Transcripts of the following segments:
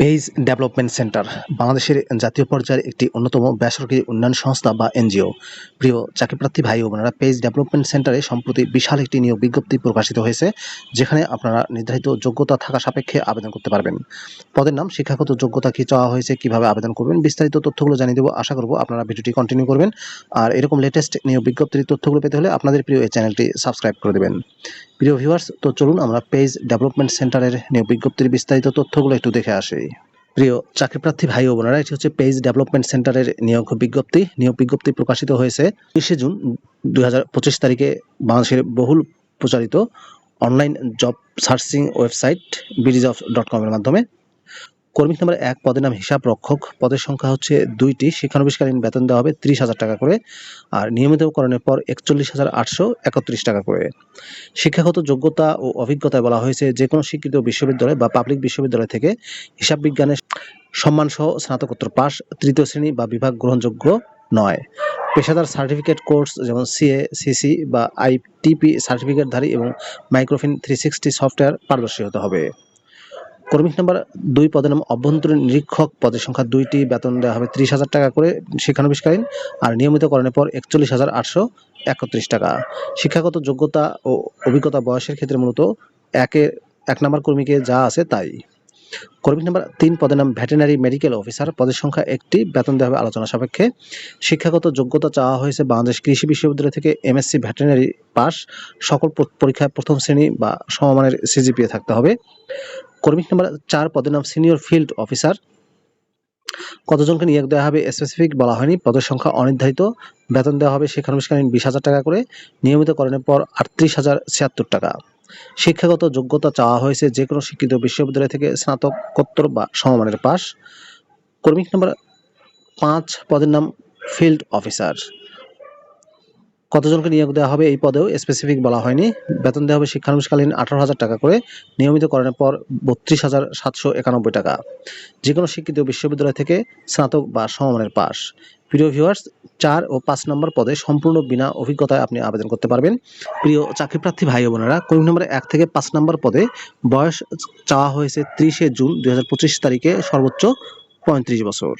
Page development centre বাংলাদেশের জাতীয় পর্যায়ের একটি অন্যতম বেসরকারি উন্নয়ন সংস্থা বা এনজিও। প্রিয় চাকরিপ্রার্থী ভাই ও বোনেরা পেজ ডেভেলপমেন্ট সেন্টারে সম্প্রতি বিশাল একটি নিয়োগ বিজ্ঞপ্তি প্রকাশিত হয়েছে, যেখানে আপনারা নির্ধারিত যোগ্যতা থাকা সাপেক্ষে আবেদন করতে পারবেন। পদের নাম, শিক্ষাগত যোগ্যতা কি চাওয়া হয়েছে, কীভাবে আবেদন করবেন, বিস্তারিত তথ্যগুলো জানিয়ে দেবো। আশা করব আপনারা ভিডিওটি কন্টিনিউ করবেন। আর এরকম লেটেস্ট নিয়োগ বিজ্ঞপ্তির তথ্যগুলো পেতে হলে আপনাদের প্রিয় এই চ্যানেলটি সাবস্ক্রাইব করে দেবেন। প্রিয় ভিউয়ার্স তো চলুন আমরা পেজ ডেভেলপমেন্ট সেন্টারের নিয়োগ বিজ্ঞপ্তির বিস্তারিত তথ্যগুলো একটু দেখে আসি। প্রিয় চাকরিপ্রার্থী ভাই ও বোনেরা, এটি হচ্ছে পেজ ডেভেলপমেন্ট সেন্টারের নিয়োগ বিজ্ঞপ্তি। নিয়োগ বিজ্ঞপ্তি প্রকাশিত হয়েছে তিরিশে জুন দুই হাজার পঁচিশ তারিখে বাংলাদেশের বহুল প্রচারিত online job searching website BDJob dot কমের মাধ্যমে। কর্মী নাম্বার এক পদের নাম হিসাব রক্ষক। পদের সংখ্যা হচ্ছে দুইটি। শিক্ষানবিষ্কালীন বেতন দেওয়া হবে ত্রিশ হাজার টাকা করে আর নিয়মিতকরণের পর একচল্লিশ হাজার আটশো একত্রিশ টাকা করে। শিক্ষাগত যোগ্যতা ও অভিজ্ঞতায় বলা হয়েছে যে কোনো স্বীকৃত বিশ্ববিদ্যালয় বা পাবলিক বিশ্ববিদ্যালয় থেকে হিসাব বিজ্ঞানে সম্মানসহ স্নাতকোত্তর পাস তৃতীয় শ্রেণি বা বিভাগ গ্রহণযোগ্য নয়। পেশাদার সার্টিফিকেট কোর্স যেমন সিএ, সিসি বা আইটিপি সার্টিফিকেটধারী এবং মাইক্রোফিন থ্রি সিক্সটি সফটওয়্যার পারদর্শী হতে হবে। কর্মী নাম্বার দুই পদের নাম অভ্যন্তরীণ নিরীক্ষক পদের সংখ্যা দুইটি। বেতন দেওয়া হবে ত্রিশ হাজার টাকা করে শিক্ষানবিষ্কালীন আর নিয়মিত করণের পর একচল্লিশ হাজার আটশো একত্রিশ টাকা। শিক্ষাগত যোগ্যতা ও অভিজ্ঞতা বয়সের ক্ষেত্রে মূলত একে, এক নম্বর কর্মীকে যা আছে তাই। কর্মী নাম্বার তিন পদের নাম ভেটেনারি মেডিকেল অফিসার। পদের সংখ্যা একটি। বেতন দেওয়া হবে আলোচনা সাপেক্ষে। শিক্ষাগত যোগ্যতা চাওয়া হয়েছে বাংলাদেশ কৃষি বিশ্ববিদ্যালয় থেকে এমএসসি ভেটেনারি পাস। সকল পরীক্ষায় প্রথম শ্রেণি বা সমমানের সিজিপিএ থাকতে হবে। কর্মী নাম্বার চার পদের নাম সিনিয়র ফিল্ড অফিসার। কতজনকে নিয়োগ দেওয়া হবে স্পেসিফিক বলা হয়নি। পদের সংখ্যা অনির্ধারিত। বেতন দেওয়া হবে শিক্ষানবিষ্কালীন বিশ হাজার টাকা করে। নিয়মিতকরণের পর আটত্রিশ হাজার ছিয়াত্তর টাকা। শিক্ষাগত যোগ্যতা চাওয়া হয়েছে যে কোনো শিক্ষিত বিশ্ববিদ্যালয় থেকে স্নাতকোত্তর বা সমমানের পাশ। কর্মী নাম্বার পাঁচ, পদের নাম ফিল্ড অফিসার। কতজনকে নিয়োগ দেওয়া হবে এই পদেও স্পেসিফিক বলা হয়নি। বেতন দেওয়া হবে শিক্ষানবিষ্কালীন আঠারো হাজার টাকা করে, নিয়মিতকরণের পর বত্রিশ হাজার সাতশো একানব্বই টাকা। যে কোনো শিক্ষিত বিশ্ববিদ্যালয় থেকে স্নাতক বা সমমানের পাস প্রিয় ভিউয়ার্স চার ও পাঁচ নম্বর পদে সম্পূর্ণ বিনা অভিজ্ঞতায় আপনি আবেদন করতে পারবেন। প্রিয় চাকরিপ্রার্থী ভাই বোনেরা, কর্মী নম্বর এক থেকে পাঁচ নম্বর পদে বয়স চাওয়া হয়েছে ত্রিশে জুন দু হাজার পঁচিশ তারিখে সর্বোচ্চ পঁয়ত্রিশ বছর।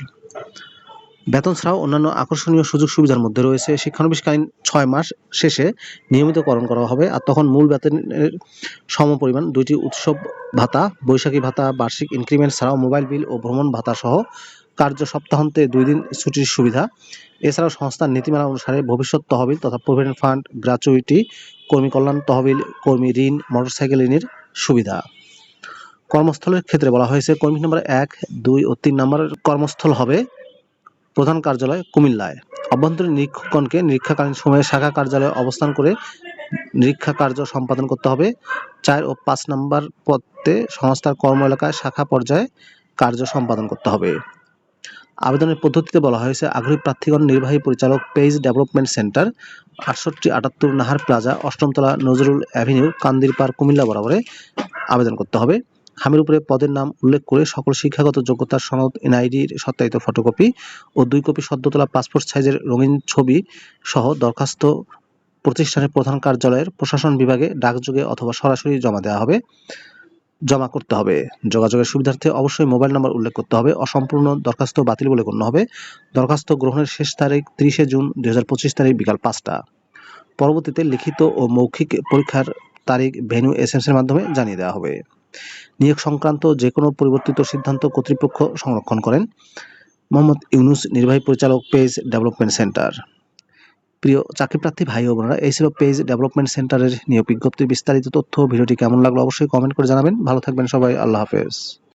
বেতন ছাড়াও অন্যান্য আকর্ষণীয় সুযোগ সুবিধার মধ্যে রয়েছে। শিক্ষানবিষ্কালীন ছয় মাস শেষে নিয়মিতকরণ করা হবে আর তখন মূল বেতনের সমপরিমাণ দুইটি উৎসব ভাতা, বৈশাখী ভাতা, বার্ষিক ইনক্রিমেন্ট ছাড়াও মোবাইল বিল ও ভ্রমণ ভাতা সহ কার্য সপ্তাহান্তে দুই দিন ছুটির সুবিধা। এছাড়াও সংস্থার নীতিমালা অনুসারে ভবিষ্যৎ তহবিল তথা প্রভিডেন্ট ফান্ড গ্র্যাচুইটি কর্মী কল্যাণ তহবিল, কর্মী ঋণ, মোটরসাইকেল ঋণের সুবিধা। কর্মস্থলের ক্ষেত্রে বলা হয়েছে, কর্মী নম্বর এক, দুই ও তিন নম্বরের কর্মস্থল হবে প্রধান কার্যালয় কুমিল্লায়। অভ্যন্তরীণ নিরীক্ষকগণকে নিরীক্ষাকালীন সময়ে শাখা কার্যালয়ে অবস্থান করে নিরীক্ষা কার্য সম্পাদন করতে হবে। চার ও পাঁচ নম্বর পদে সংস্থার কর্ম এলাকায় শাখা পর্যায়ে কার্য সম্পাদন করতে হবে। আবেদনের পদ্ধতিতে বলা হয়েছে, আগ্রহী প্রার্থীগণ, নির্বাহী পরিচালক পেজ ডেভেলপমেন্ট সেন্টার, আটষট্টি আটাত্তর নাহার প্লাজা, অষ্টমতলা নজরুল অ্যাভিনিউ কান্দির পার কুমিল্লা বরাবরে আবেদন করতে হবে। খামের উপরে পদের নাম উল্লেখ করে সকল শিক্ষাগত যোগ্যতার সনদ এনআইডির সত্যায়িত ফটোকপি ও দুই কপি সদ্য তোলা পাসপোর্ট সাইজের রঙিন ছবি সহ দরখাস্ত প্রতিষ্ঠানের প্রধান কার্যালয়ের প্রশাসন বিভাগে ডাকযোগে অথবা সরাসরি জমা দেওয়া হবে। জমা করতে হবে। যোগাযোগের সুবিধার্থে অবশ্যই মোবাইল নাম্বার উল্লেখ করতে হবে। অসম্পূর্ণ দরখাস্ত বাতিল বলে গণ্য হবে। দরখাস্ত গ্রহণের শেষ তারিখ তিরিশে জুন দু হাজার পঁচিশ তারিখ বিকাল পাঁচটা। পরবর্তীতে লিখিত ও মৌখিক পরীক্ষার তারিখ এসএমএস এর মাধ্যমে জানিয়ে দেওয়া হবে। নিয়োগ সংক্রান্ত যে কোনো পরিবর্তিত সিদ্ধান্ত কর্তৃপক্ষ সংরক্ষণ করেন। মোহাম্মদ ইউনুস নির্বাহী পরিচালক পেজ ডেভেলপমেন্ট সেন্টার। প্রিয় চাকরিপ্রার্থী ভাই ও বোনেরা, এই ছিল পেজ ডেভেলপমেন্ট সেন্টারের নিয়োগ বিজ্ঞপ্তির বিস্তারিত তথ্য। ভিডিওটি কেমন লাগল অবশ্যই কমেন্ট করে জানাবেন। ভালো থাকবেন সবাই, আল্লাহ হাফেজ।